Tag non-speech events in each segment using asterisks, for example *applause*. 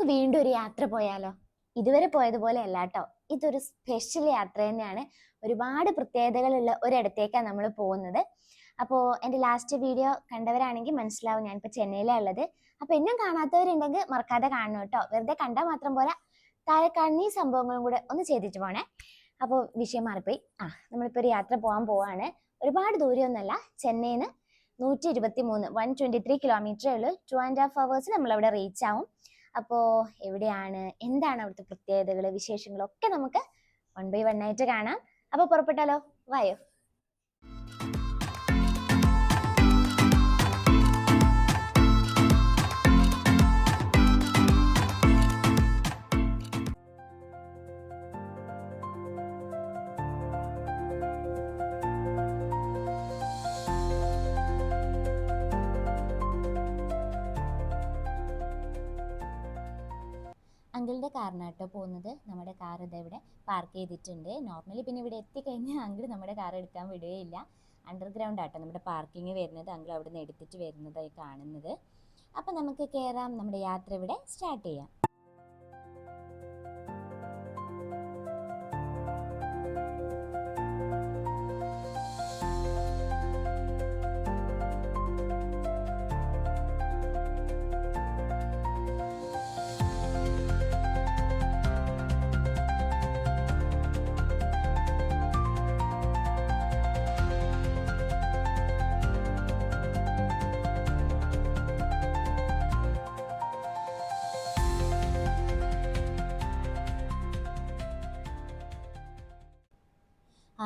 നമുക്ക് വീണ്ടും ഒരു യാത്ര പോയാലോ? ഇതുവരെ പോയതുപോലെ അല്ല കേട്ടോ ഇതൊരു സ്പെഷ്യൽ യാത്ര തന്നെയാണ്. ഒരുപാട് പ്രത്യേകതകളുള്ള ഒരിടത്തേക്കാണ് നമ്മൾ പോകുന്നത്. അപ്പോൾ എന്റെ ലാസ്റ്റ് വീഡിയോ കണ്ടവരാണെങ്കിൽ മനസ്സിലാവും ഞാനിപ്പോൾ ചെന്നൈയിലാണ് ഉള്ളത്. അപ്പോൾ എന്നും കാണാത്തവരുണ്ടെങ്കിൽ മറക്കാതെ കാണണം കേട്ടോ. വെറുതെ കണ്ടാൽ മാത്രം പോരാ. താഴെ ഈ സംഭവങ്ങളും കൂടെ ഒന്ന് ചെയ്തിട്ട് പോണേ. അപ്പോൾ വിഷയം മാറിപ്പോയി. ആ നമ്മളിപ്പോൾ ഒരു യാത്ര പോകാൻ പോവാണ്. ഒരുപാട് ദൂരമൊന്നുമല്ല ചെന്നൈയിൽ നിന്ന് നൂറ്റി ഇരുപത്തി മൂന്ന് വൺ ട്വന്റി ത്രീ കിലോമീറ്ററേ ഉള്ളൂ ടു ആൻഡ് ഹാഫ് അവേഴ്സ് നമ്മളവിടെ റീച്ച് ആവും. അപ്പോൾ എവിടെയാണ്? എന്താണ് അവിടുത്തെ പ്രത്യേകതകൾ വിശേഷങ്ങളൊക്കെ നമുക്ക് വൺ ബൈ വൺ ആയിട്ട് കാണാം. അപ്പോൾ പുറപ്പെട്ടാലോ? വായോ. അങ്കിളിന്റെ കേട്ടോ പോകുന്നത്. നമ്മുടെ കാർ ഇതാ ഇവിടെ പാർക്ക് ചെയ്തിട്ടുണ്ട്. നോർമലി പിന്നെ ഇവിടെ എത്തിക്കഴിഞ്ഞാൽ നമ്മുടെ കാർ എടുക്കാൻ വിടുകയില്ല. അണ്ടർഗ്രൗണ്ട് ആട്ടോ നമ്മുടെ പാർക്കിംഗ് വരുന്നത്. അങ്കിൾ അവിടെ നിന്ന് എടുത്തിട്ട് വരുന്നതായി കാണുന്നത്. അപ്പം നമുക്ക് കയറാം നമ്മുടെ യാത്ര ഇവിടെ സ്റ്റാർട്ട് ചെയ്യാം.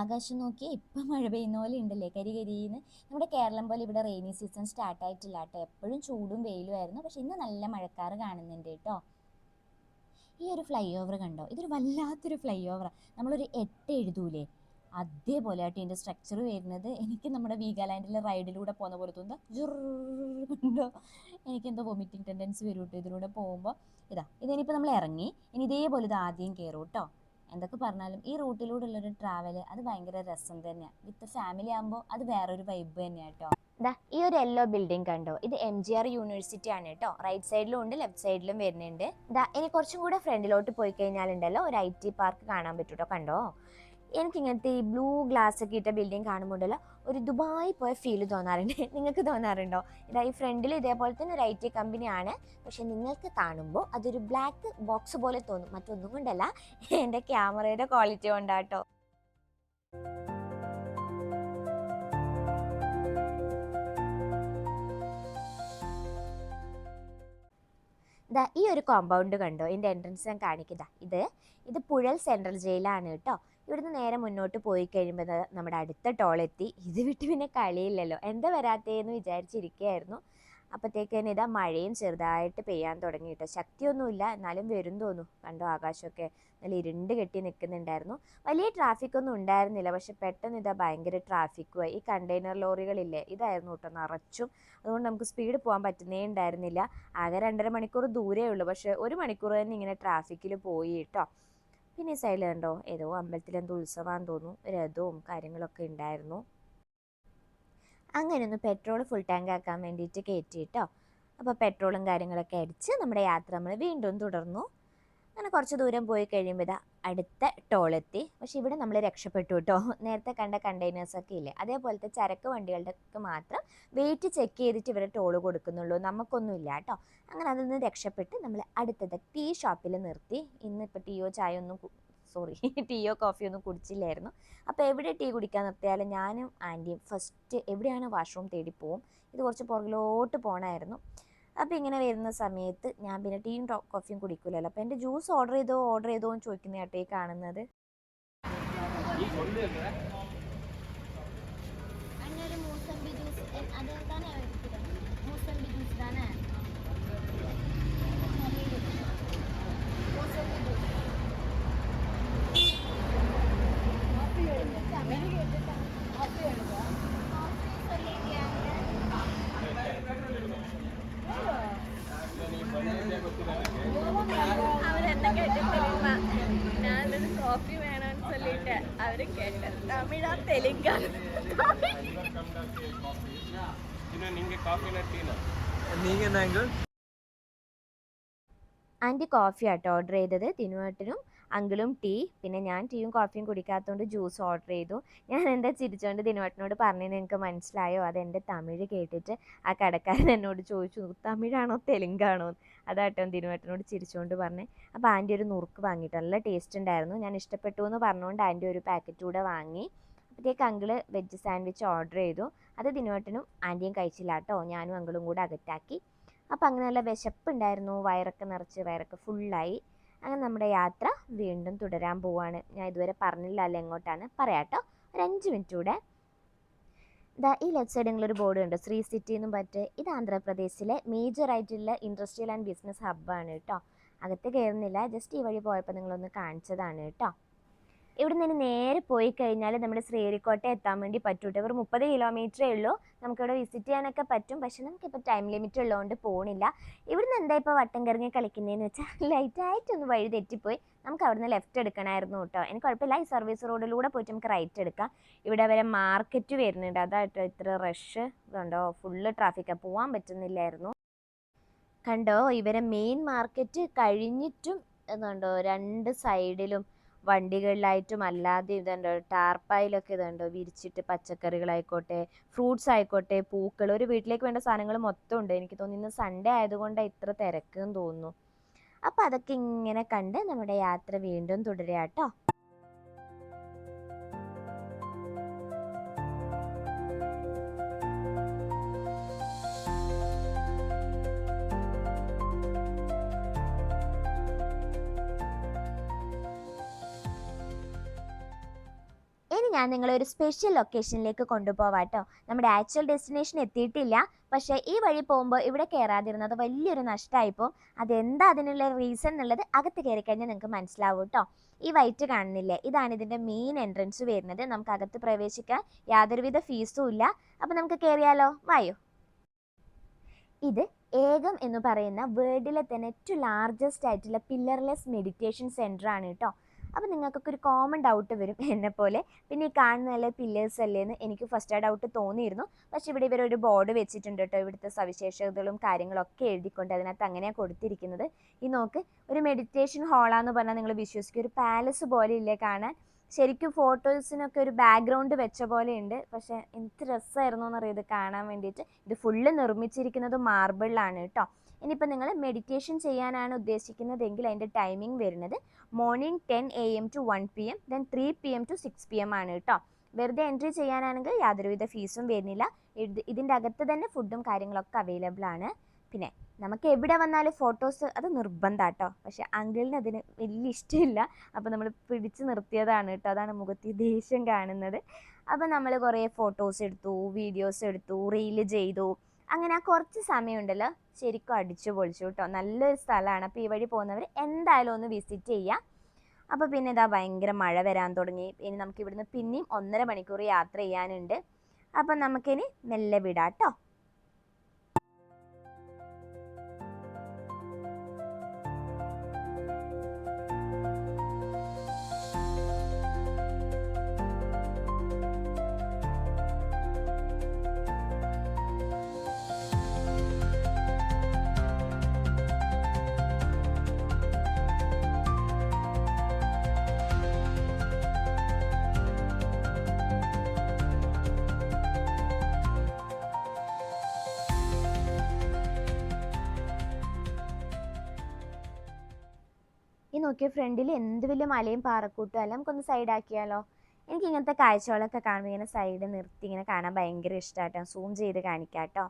ആകാശം നോക്കി ഇപ്പം മഴ പെയ്യുന്ന പോലെ ഉണ്ടല്ലേ? കരി കരിന്ന്. നമ്മുടെ കേരളം പോലെ ഇവിടെ റെയിനി സീസൺ സ്റ്റാർട്ട് ആയിട്ടില്ല കേട്ടോ. എപ്പോഴും ചൂടും വെയിലും ആയിരുന്നു. പക്ഷെ ഇന്ന് നല്ല മഴക്കാറ് കാണുന്നുണ്ട് കേട്ടോ. ഈ ഒരു ഫ്ലൈ ഓവർ കണ്ടോ? ഇതൊരു വല്ലാത്തൊരു ഫ്ലൈ ഓവറാണ് നമ്മളൊരു എട്ട് എഴുതൂലേ? അതേപോലെ ആയിട്ട് ഇതിന്റെ സ്ട്രക്ചർ വരുന്നത്. എനിക്ക് നമ്മുടെ വീഗാലാൻഡിലെ റൈഡിലൂടെ പോകുന്ന പോലെ തോന്നുക കണ്ടോ എനിക്കെന്തോ വൊമിറ്റിംഗ് ടെൻഡൻസി വരും കേട്ടോ ഇതിലൂടെ പോകുമ്പോൾ ഇതാ ഇതിനിപ്പോൾ നമ്മൾ ഇറങ്ങി ഇനി ഇതേപോലെ ഇത് ആദ്യം കയറും കേട്ടോ എന്തൊക്കെ പറഞ്ഞാലും ഈ റൂട്ടിലൂടെ ഉള്ളൊരു ട്രാവൽ അത് ഭയങ്കര രസം തന്നെയാണ് വിത്ത് ഫാമിലി ആകുമ്പോൾ അത് വേറൊരു വൈബ് തന്നെയാണ് കേട്ടോ ദാ ഈ ഒരു യെല്ലോ ബിൽഡിംഗ് കണ്ടോ? ഇത് എം ജി ആർ യൂണിവേഴ്സിറ്റി ആണ് കേട്ടോ റൈറ്റ് സൈഡിലും ഉണ്ട് ലെഫ്റ്റ് സൈഡിലും വരുന്നുണ്ട്. ദാ ഇനി കുറച്ചും കൂടെ ഫ്രണ്ടിലോട്ട് പോയി കഴിഞ്ഞാലുണ്ടല്ലോ ഒരു ഐ ടി പാർക്ക് കാണാൻ പറ്റൂട്ടോ കണ്ടോ? എനിക്ക് ഇങ്ങനത്തെ ഈ ബ്ലൂ ഗ്ലാസ് ഒക്കെ ഇട്ട ബിൽഡിംഗ് കാണുമ്പോണ്ടല്ലോ ഒരു ദുബായി പോയ ഫീൽ തോന്നാറുണ്ട്. *laughs* നിങ്ങൾക്ക് തോന്നാറുണ്ടോ? ഇതാ ഈ ഫ്രണ്ടിൽ ഇതേപോലെ തന്നെ ഒരു ഐ ടി കമ്പനിയാണ് പക്ഷെ നിങ്ങൾക്ക് കാണുമ്പോൾ അതൊരു ബ്ലാക്ക് ബോക്സ് പോലെ തോന്നും. മറ്റൊന്നും കൊണ്ടല്ല. *laughs* എന്റെ ക്യാമറയുടെ ക്വാളിറ്റി കൊണ്ടാട്ടോ. ഇതാ ഈ ഒരു കോമ്പൗണ്ട് കണ്ടോ? ഇതിന്റെ എൻട്രൻസ് ഞാൻ കാണിക്കുക ഇത്. ഇത് പുഴൽ സെൻട്രൽ ജയിലാണ് കേട്ടോ. ഇവിടുന്ന് നേരെ മുന്നോട്ട് പോയി കഴിയുമ്പോൾ നമ്മുടെ അടുത്ത ടോളെത്തി ഇത് വിട്ട് പിന്നെ കളിയില്ലല്ലോ. എന്താ വരാത്തേന്ന് വിചാരിച്ചിരിക്കുകയായിരുന്നു അപ്പോഴത്തേക്ക് തന്നെ ഇതാ മഴയും ചെറുതായിട്ട് പെയ്യാൻ തുടങ്ങി കേട്ടോ. ശക്തിയൊന്നുമില്ല. എന്നാലും വരും തോന്നു കണ്ടോ ആകാശമൊക്കെ നല്ല ഇരുണ്ട് കെട്ടി നിൽക്കുന്നുണ്ടായിരുന്നു. വലിയ ട്രാഫിക് ഒന്നും ഉണ്ടായിരുന്നില്ല. പക്ഷെ പെട്ടെന്ന് ഇതാ ഭയങ്കര ട്രാഫിക്കുമായി ഈ കണ്ടെയ്നർ ലോറികളില്ലേ ഇതായിരുന്നു കേട്ടോ നിറച്ചും. അതുകൊണ്ട് നമുക്ക് സ്പീഡ് പോകാൻ പറ്റുന്നേ ഉണ്ടായിരുന്നില്ല. ആകെ രണ്ടര മണിക്കൂർ ദൂരേ ഉള്ളൂ. പക്ഷെ ഒരു മണിക്കൂർ തന്നെ ഇങ്ങനെ ട്രാഫിക്കിൽ പോയി കേട്ടോ. പിന്നെ സൈഡിൽ കണ്ടോ ഏതോ അമ്പലത്തിലെന്തോ ഉത്സവമാണെന്ന് തോന്നുന്നു. രഥവും കാര്യങ്ങളൊക്കെ ഉണ്ടായിരുന്നു. അങ്ങനെ ഒന്ന് പെട്രോൾ ഫുൾ ടാങ്ക് ആക്കാൻ വേണ്ടിയിട്ട് കയറ്റി കേട്ടോ അപ്പോൾ പെട്രോളും കാര്യങ്ങളൊക്കെ അടിച്ച് നമ്മുടെ യാത്ര നമ്മൾ വീണ്ടും തുടർന്നു. അങ്ങനെ കുറച്ച് ദൂരം പോയി കഴിയുമ്പോൾ ഇതാ അടുത്ത ടോളെത്തി പക്ഷേ ഇവിടെ നമ്മൾ രക്ഷപ്പെട്ടു കേട്ടോ നേരത്തെ കണ്ട കണ്ടെയ്നേഴ്സൊക്കെ ഇല്ലേ? അതേപോലത്തെ ചരക്ക് വണ്ടികളുടെ മാത്രം വെയിറ്റ് ചെക്ക് ചെയ്തിട്ട് ഇവരെ ടോൾ കൊടുക്കുന്നുള്ളൂ. നമുക്കൊന്നും ഇല്ല കേട്ടോ അങ്ങനെ അതിൽ നിന്ന് രക്ഷപ്പെട്ട് നമ്മൾ അടുത്തത് ടീ ഷോപ്പിൽ നിർത്തി. ഇന്നിപ്പോൾ ടീയോ ചായ ഒന്നും സോറി ടീയോ കോഫിയോ ഒന്നും കുടിച്ചില്ലായിരുന്നു. അപ്പോൾ എവിടെ ടീ കുടിക്കാൻ നിർത്തിയാലും ഞാനും ആന്റിയും ഫസ്റ്റ് എവിടെയാണ് വാഷ്റൂം തേടി പോവും? ഇത് കുറച്ച് പുറകിലോട്ട് പോകണമായിരുന്നു അപ്പോൾ ഇങ്ങനെ വരുന്ന സമയത്ത് ഞാൻ പിന്നെ ടീയും കോഫിയും കുടിക്കില്ലല്ലോ അപ്പോൾ എന്റെ ജ്യൂസ് ഓർഡർ ചെയ്തോ ഓർഡർ ചെയ്തോ എന്ന് ചോദിക്കുന്ന കേട്ടോ ഈ കാണുന്നത് ആന്റി കോഫി ആട്ടോ ഓർഡർ ചെയ്തത്. തിനുവേട്ടനും അങ്കിളും ടീ പിന്നെ ഞാൻ ടീയും കോഫിയും കുടിക്കാത്തതുകൊണ്ട് ജ്യൂസ് ഓർഡർ ചെയ്തു. ഞാൻ എന്താ ചിരിച്ചുകൊണ്ട് ദിനുവേട്ടനോട് പറഞ്ഞതെന്ന് എനിക്ക് മനസ്സിലായോ? അത് എന്റെ തമിഴ് കേട്ടിട്ട് ആ കടക്കാരൻ എന്നോട് ചോദിച്ചു തമിഴാണോ തെലുങ്കാണോ. അതാട്ടോ ദിനുവേട്ടനോട് ചിരിച്ചുകൊണ്ട് പറഞ്ഞേ. അപ്പോൾ ആന്റി ഒരു നുറുക്ക് വാങ്ങിയിട്ട് നല്ല ടേസ്റ്റ് ഉണ്ടായിരുന്നു. ഞാൻ ഇഷ്ടപ്പെട്ടു എന്ന് പറഞ്ഞുകൊണ്ട് ആന്റി ഒരു പാക്കറ്റ് കൂടെ വാങ്ങി. അപ്പോഴത്തേക്ക് അങ്കിൾ വെജ് സാൻഡ്വിച്ച് ഓർഡർ ചെയ്തു. അത് ദിനുവേട്ടനും ആന്റിയും കഴിച്ചില്ല കേട്ടോ ഞാനും അങ്കിളും കൂടെ അകറ്റാക്കി അപ്പോൾ അങ്ങനെ നല്ല വിശപ്പുണ്ടായിരുന്നു. വയറൊക്കെ നിറച്ച് വയറൊക്കെ ഫുള്ളായി അങ്ങനെ നമ്മുടെ യാത്ര വീണ്ടും തുടരാൻ പോവാണ്. ഞാൻ ഇതുവരെ പറഞ്ഞില്ല അല്ല എങ്ങോട്ടാണ്. പറയാട്ടോ ഒരു അഞ്ച് മിനിറ്റ് കൂടെ. ദാ ഈ ലെഫ്റ്റ് സൈഡിൽ നിങ്ങളൊരു ബോർഡ് ഉണ്ട്. ശ്രീ സിറ്റി എന്നും പറ്റ് ഇത് ആന്ധ്രാപ്രദേശിലെ മേജർ ആയിട്ടുള്ള ഇൻഡസ്ട്രിയൽ ആൻഡ് ബിസിനസ് ഹബ്ബാണ് കേട്ടോ അകത്ത് കയറുന്നില്ല. ജസ്റ്റ് ഈ വഴി പോയപ്പോൾ നിങ്ങളൊന്ന് കാണിച്ചതാണ് കേട്ടോ ഇവിടെ നിന്ന് നേരെ പോയി കഴിഞ്ഞാൽ നമ്മുടെ ശ്രീഹരിക്കോട്ട എത്താൻ വേണ്ടി പറ്റൂട്ടോ. ഒരു മുപ്പത് കിലോമീറ്ററേ ഉള്ളൂ. നമുക്കിവിടെ വിസിറ്റ് ചെയ്യാനൊക്കെ പറ്റും. പക്ഷെ നമുക്കിപ്പോൾ ടൈം ലിമിറ്റ് ഉള്ളതുകൊണ്ട് പോണില്ല. ഇവിടുന്ന് എന്താ ഇപ്പോൾ വട്ടം കറങ്ങി കളിക്കുന്നതെന്ന് വെച്ചാൽ ലൈറ്റായിട്ടൊന്ന് *laughs* വഴി തെറ്റിപ്പോയി. നമുക്ക് അവിടുന്ന് ലെഫ്റ്റ് എടുക്കണമായിരുന്നു കേട്ടോ. എനിക്ക് കുഴപ്പമില്ല. ഈ സർവീസ് റോഡിലൂടെ പോയിട്ട് നമുക്ക് റൈറ്റ് എടുക്കാം. ഇവിടെ വരെ മാർക്കറ്റ് വരുന്നുണ്ട്. അതായിട്ടോ ഇത്ര റഷ് കണ്ടോ ഫുള്ള് ട്രാഫിക്കാണ് പോകാൻ പറ്റുന്നില്ലായിരുന്നു. കണ്ടോ? ഇവരെ മെയിൻ മാർക്കറ്റ് കഴിഞ്ഞിട്ടും എന്നുണ്ടോ രണ്ട് സൈഡിലും വണ്ടികളിലായിട്ടും അല്ലാതെ ഇതുണ്ടോ. ടാർപ്പായിലൊക്കെ ഇതുണ്ടോ. വിരിച്ചിട്ട് പച്ചക്കറികളായിക്കോട്ടെ ഫ്രൂട്ട്സ് ആയിക്കോട്ടെ പൂക്കൾ. ഒരു വീട്ടിലേക്ക് വേണ്ട സാധനങ്ങൾ മൊത്തം ഉണ്ട് എനിക്ക് തോന്നുന്നു ഇന്ന് സൺഡേ ആയതുകൊണ്ടാണ് ഇത്ര തിരക്കെന്ന് തോന്നുന്നു. അപ്പോൾ അതൊക്കെ ഇങ്ങനെ കണ്ട് നമ്മുടെ യാത്ര വീണ്ടും തുടരുക കേട്ടോ. ഞാൻ നിങ്ങളെ ഒരു സ്പെഷ്യൽ ലൊക്കേഷനിലേക്ക് കൊണ്ടുപോവാട്ടോ. നമ്മുടെ ആക്ച്വൽ ഡെസ്റ്റിനേഷൻ എത്തിയിട്ടില്ല. പക്ഷേ ഈ വഴി പോകുമ്പോൾ ഇവിടെ കയറാതിരുന്നത് വലിയൊരു നഷ്ടമായിപ്പോൾ അതെന്താ അതിനുള്ള റീസൺ എന്നുള്ളത് അകത്ത് കയറി കഴിഞ്ഞാൽ നിങ്ങൾക്ക് മനസ്സിലാവും കേട്ടോ ഈ വൈറ്റ് കാണുന്നില്ലേ? ഇതാണ് ഇതിന്റെ മെയിൻ എൻട്രൻസ് വരുന്നത്. നമുക്ക് അകത്ത് പ്രവേശിക്കാൻ യാതൊരുവിധ ഫീസും ഇല്ല. അപ്പോൾ നമുക്ക് കയറിയാലോ വായോ. ഇത് ഏകം എന്ന് പറയുന്ന വേൾഡിലെ തന്നെ ഏറ്റവും ലാർജസ്റ്റ് ആയിട്ടുള്ള പില്ലർലെസ് മെഡിറ്റേഷൻ സെന്ററാണ് ആണ് കേട്ടോ അപ്പോൾ നിങ്ങൾക്കൊക്കെ ഒരു കോമൺ ഡൗട്ട് വരും *laughs* എന്നെ പോലെ പിന്നെ ഈ കാണുന്നതല്ലേ പില്ലേഴ്സ് അല്ലേ എന്ന് എനിക്ക് ഫസ്റ്റ് ആ ഡൗട്ട് തോന്നിയിരുന്നു. പക്ഷേ ഇവിടെ ഇവരൊരു ബോർഡ് വെച്ചിട്ടുണ്ട് കേട്ടോ. ഇവിടുത്തെ സവിശേഷതകളും കാര്യങ്ങളൊക്കെ എഴുതിക്കൊണ്ട് അതിനകത്ത് അങ്ങനെയാണ് കൊടുത്തിരിക്കുന്നത്. ഈ നോക്ക് ഒരു മെഡിറ്റേഷൻ ഹാളാന്ന് പറഞ്ഞാൽ നിങ്ങൾ വിശ്വസിക്കും. ഒരു പാലസ് പോലെ ഇല്ലേ കാണാൻ. ശരിക്കും ഫോട്ടോസിനൊക്കെ ഒരു ബാക്ക്ഗ്രൗണ്ട് വെച്ച പോലെ ഉണ്ട്. പക്ഷേ എന്ത് രസമായിരുന്നു എന്നറിയാം ഇത് കാണാൻ വേണ്ടിയിട്ട്. ഇത് ഫുള്ള് നിർമ്മിച്ചിരിക്കുന്നത് മാർബിളിലാണ് കേട്ടോ. ഇനിയിപ്പോൾ നിങ്ങൾ മെഡിറ്റേഷൻ ചെയ്യാനാണ് ഉദ്ദേശിക്കുന്നതെങ്കിൽ അതിന്റെ ടൈമിംഗ് വരുന്നത് morning ten A M to one P M then three P M to six P M ആണ് കേട്ടോ വെറുതെ എൻട്രി ചെയ്യാനാണെങ്കിൽ യാതൊരുവിധ ഫീസും വരുന്നില്ല. ഇത് ഇതിന്റെ അകത്ത് തന്നെ ഫുഡും കാര്യങ്ങളൊക്കെ അവൈലബിൾ ആണ്. പിന്നെ നമുക്ക് എവിടെ വന്നാലും ഫോട്ടോസ് അത് നിർബന്ധം കേട്ടോ പക്ഷേ അങ്കിളിന് അതിന് വലിയ ഇഷ്ടമില്ല. അപ്പോൾ നമ്മൾ പിടിച്ചു നിർത്തിയതാണ് കേട്ടോ അതാണ് മുഖത്തി ദേഷ്യം കാണുന്നത്. അപ്പോൾ നമ്മൾ കുറേ ഫോട്ടോസ് എടുത്തു വീഡിയോസ് എടുത്തു റീൽ ചെയ്തു. അങ്ങനെ ആ കുറച്ച് സമയമുണ്ടല്ലോ. ശരിക്കും അടിച്ചു പൊളിച്ചു കേട്ടോ നല്ലൊരു സ്ഥലമാണ്. അപ്പോൾ ഈ വഴി പോകുന്നവർ എന്തായാലും ഒന്ന് വിസിറ്റ് ചെയ്യുക അപ്പോൾ പിന്നെ ഇതാ ഭയങ്കര മഴ വരാൻ തുടങ്ങി. ഇനി നമുക്ക് ഇവിടുന്ന് പിന്നെയും ഒന്നര മണിക്കൂർ യാത്ര ചെയ്യാനുണ്ട്. അപ്പം നമുക്കിനി മെല്ലെ വിടാം കേട്ടോ നോക്കിയ ഫ്രണ്ടിൽ എന്ത് വലിയ മലയും പാറക്കൂട്ടും അല്ല നമുക്കൊന്ന് സൈഡ് ആക്കിയാലോ? എനിക്ക് ഇങ്ങനത്തെ കാഴ്ചകളൊക്കെ കാണുമ്പോൾ ഇങ്ങനെ സൈഡ് നിർത്തി ഇങ്ങനെ കാണാൻ ഭയങ്കര ഇഷ്ടമാട്ടോ സൂം ചെയ്ത് കാണിക്കാം കേട്ടോ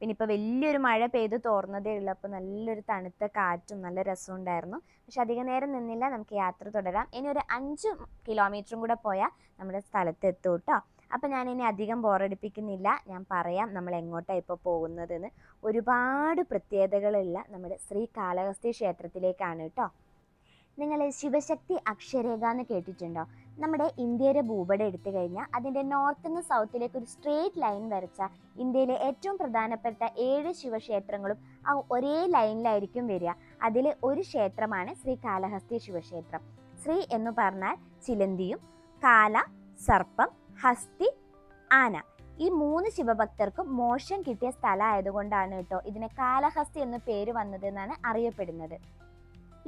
പിന്നെ ഇപ്പോൾ വലിയൊരു മഴ പെയ്ത് തോർന്നതേ ഉള്ളൂ. അപ്പോൾ നല്ലൊരു തണുത്ത കാറ്റും നല്ല രസം ഉണ്ടായിരുന്നു. പക്ഷെ അധികം നേരം നിന്നില്ല. നമുക്ക് യാത്ര തുടരാം. ഇനി ഒരു അഞ്ച് കിലോമീറ്ററും കൂടെ പോയാൽ നമ്മുടെ സ്ഥലത്ത് എത്തും കേട്ടോ. അപ്പോൾ ഞാൻ ഇനി അധികം ബോറടിപ്പിക്കുന്നില്ല ഞാൻ പറയാം നമ്മൾ എങ്ങോട്ടാണ് ഇപ്പോൾ പോകുന്നതെന്ന്. ഒരുപാട് പ്രത്യേകതകളുള്ള നമ്മുടെ ശ്രീ കാളഹസ്തി ക്ഷേത്രത്തിലേക്കാണ് കേട്ടോ. നിങ്ങൾ ശിവശക്തി അക്ഷരേഖ എന്ന് കേട്ടിട്ടുണ്ടോ? നമ്മുടെ ഇന്ത്യയുടെ ഭൂപടം എടുത്തു കഴിഞ്ഞാൽ അതിന്റെ നോർത്ത് നിന്ന് സൗത്തിലേക്ക് ഒരു സ്ട്രേറ്റ് ലൈൻ വരച്ച ഇന്ത്യയിലെ ഏറ്റവും പ്രധാനപ്പെട്ട ഏഴ് ശിവക്ഷേത്രങ്ങളും ആ ഒരേ ലൈനിലായിരിക്കും വരിക. അതിൽ ഒരു ക്ഷേത്രമാണ് ശ്രീ കാലഹസ്തി ശിവക്ഷേത്രം. ശ്രീ എന്ന് പറഞ്ഞാൽ ചിലന്തിയും കാല സർപ്പം ഹസ്തി ആന. ഈ മൂന്ന് ശിവഭക്തർക്കും മോശം കിട്ടിയ സ്ഥലമായതുകൊണ്ടാണ് കേട്ടോ ഇതിനെ കാലഹസ്തി എന്ന പേര് വന്നത് എന്നാണ് അറിയപ്പെടുന്നത്.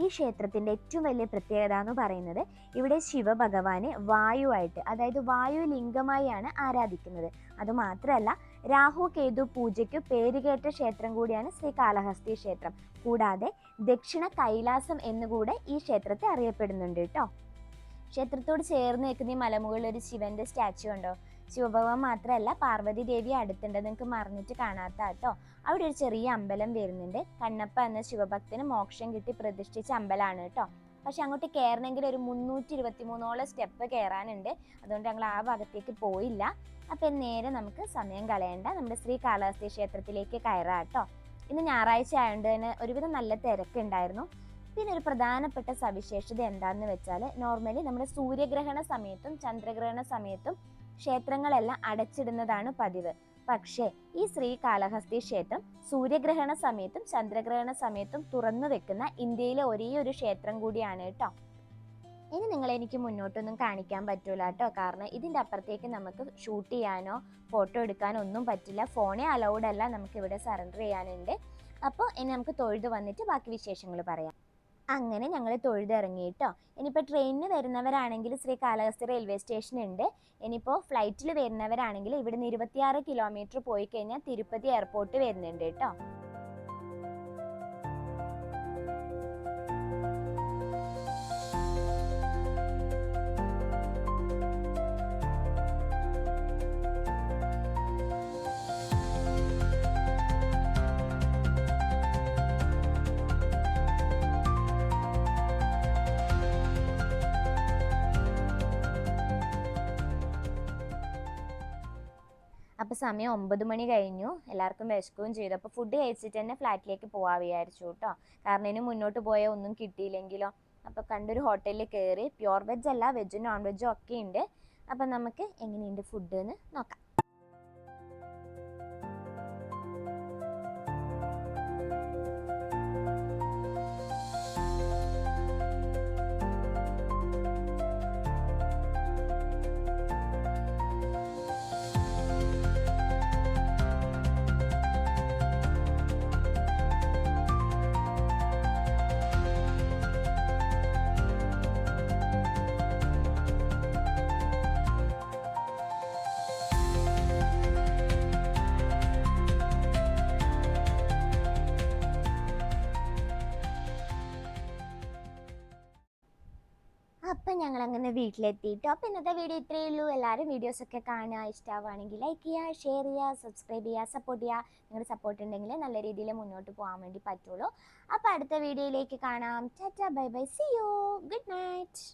ഈ ക്ഷേത്രത്തിന്റെ ഏറ്റവും വലിയ പ്രത്യേകത എന്ന് പറയുന്നത് ഇവിടെ ശിവഭഗവാനെ വായുവായിട്ട് അതായത് വായു ലിംഗമായാണ് ആരാധിക്കുന്നത്. അതുമാത്രമല്ല രാഹു കേതു പൂജയ്ക്ക് പേരുകേട്ട ക്ഷേത്രം കൂടിയാണ് ശ്രീ കാളഹസ്തി ക്ഷേത്രം. കൂടാതെ ദക്ഷിണ കൈലാസം എന്നുകൂടെ ഈ ക്ഷേത്രത്തെ അറിയപ്പെടുന്നുണ്ട് കേട്ടോ. ക്ഷേത്രത്തോട് ചേർന്ന് നിൽക്കുന്ന ഈ മലമുകളിൽ ഒരു ശിവന്റെ സ്റ്റാച്ചു ഉണ്ടോ? ശിവഭഗവാൻ മാത്രമല്ല പാർവതി ദേവി അടുത്തുണ്ട്. നിങ്ങൾക്ക് മറന്നിട്ട് കാണാത്ത കേട്ടോ. അവിടെ ഒരു ചെറിയ അമ്പലം വരുന്നുണ്ട്. കണ്ണപ്പ എന്ന ശിവഭക്തന് മോക്ഷം കിട്ടി പ്രതിഷ്ഠിച്ച അമ്പലമാണ് കേട്ടോ. പക്ഷെ അങ്ങോട്ട് കയറണമെങ്കിൽ ഒരു മുന്നൂറ്റി ഇരുപത്തി മൂന്നോളം സ്റ്റെപ്പ് കയറാനുണ്ട് അതുകൊണ്ട് ഞങ്ങൾ ആ ഭാഗത്തേക്ക് പോയില്ല. അപ്പം നേരെ നമുക്ക് സമയം കളയണ്ട. നമ്മുടെ ശ്രീ കാളഹസ്തി ക്ഷേത്രത്തിലേക്ക് കയറാം കേട്ടോ. ഇന്ന് ഞായറാഴ്ച ആയതുകൊണ്ട് തന്നെ ഒരുവിധം നല്ല തിരക്കുണ്ടായിരുന്നു. പിന്നെ ഒരു പ്രധാനപ്പെട്ട സവിശേഷത എന്താണെന്ന് വെച്ചാൽ നോർമലി നമ്മുടെ സൂര്യഗ്രഹണ സമയത്തും ചന്ദ്രഗ്രഹണ സമയത്തും ക്ഷേത്രങ്ങളെല്ലാം അടച്ചിടുന്നതാണ് പതിവ്. പക്ഷേ ഈ ശ്രീ കാലഹസ്തി ക്ഷേത്രം സൂര്യഗ്രഹണ സമയത്തും ചന്ദ്രഗ്രഹണ സമയത്തും തുറന്നു വെക്കുന്ന ഇന്ത്യയിലെ ഒരേ ഒരു ക്ഷേത്രം കൂടിയാണ് കേട്ടോ. ഇനി നിങ്ങൾ എനിക്ക് മുന്നോട്ടൊന്നും കാണിക്കാൻ പറ്റൂല കേട്ടോ. കാരണം ഇതിന്റെ അപ്പുറത്തേക്ക് നമുക്ക് ഷൂട്ട് ചെയ്യാനോ ഫോട്ടോ എടുക്കാനോ ഒന്നും പറ്റില്ല. ഫോണെ അലൗഡ് അല്ല നമുക്ക് ഇവിടെ സറണ്ടർ ചെയ്യാനുണ്ട്. അപ്പോൾ ഇനി നമുക്ക് തൊഴുത് വന്നിട്ട് ബാക്കി വിശേഷങ്ങൾ പറയാം. അങ്ങനെ ഞങ്ങൾ തൊഴുതിറങ്ങി കേട്ടോ ഇനിയിപ്പോൾ ട്രെയിനിന് വരുന്നവരാണെങ്കിൽ ശ്രീ കാളഹസ്തി റെയിൽവേ സ്റ്റേഷൻ ഉണ്ട്. ഇനിയിപ്പോൾ ഫ്ലൈറ്റിൽ വരുന്നവരാണെങ്കിൽ ഇവിടുന്ന് ഇരുപത്തിയാറ് കിലോമീറ്റർ പോയി കഴിഞ്ഞാൽ തിരുപ്പതി എയർപോർട്ട് വരുന്നുണ്ട് കേട്ടോ. സമയം ഒമ്പത് മണി കഴിഞ്ഞു. എല്ലാവർക്കും വിശക്കുകയും ചെയ്തു. അപ്പോൾ ഫുഡ് കഴിച്ചിട്ട് തന്നെ ഫ്ലാറ്റിലേക്ക് പോകാൻ വിചാരിച്ചു കേട്ടോ. കാരണം ഇനി മുന്നോട്ട് പോയാൽ ഒന്നും കിട്ടിയില്ലെങ്കിലോ. അപ്പോൾ കണ്ടൊരു ഹോട്ടലിൽ കയറി പ്യുവർ വെജ് അല്ല വെജും നോൺ വെജും ഒക്കെ ഉണ്ട്. അപ്പം നമുക്ക് എങ്ങനെയുണ്ട് ഫുഡ് എന്ന് നോക്കാം. ഞങ്ങൾ അങ്ങനെ വീട്ടിലെത്തിയിട്ട്. അപ്പോൾ ഇന്നത്തെ വീഡിയോ ഇത്രയേ ഉള്ളൂ. എല്ലാവരും വീഡിയോസൊക്കെ കാണുക ഇഷ്ടമാവുകയാണെങ്കിൽ ലൈക്ക് ചെയ്യുക ഷെയർ ചെയ്യുക സബ്സ്ക്രൈബ് ചെയ്യുക സപ്പോർട്ട് ചെയ്യുക. നിങ്ങളുടെ സപ്പോർട്ട് ഉണ്ടെങ്കിൽ നല്ല രീതിയിൽ മുന്നോട്ട് പോകാൻ വേണ്ടി പറ്റുള്ളൂ. അപ്പോൾ അടുത്ത വീഡിയോയിലേക്ക് കാണാം. Tata bye bye see you good night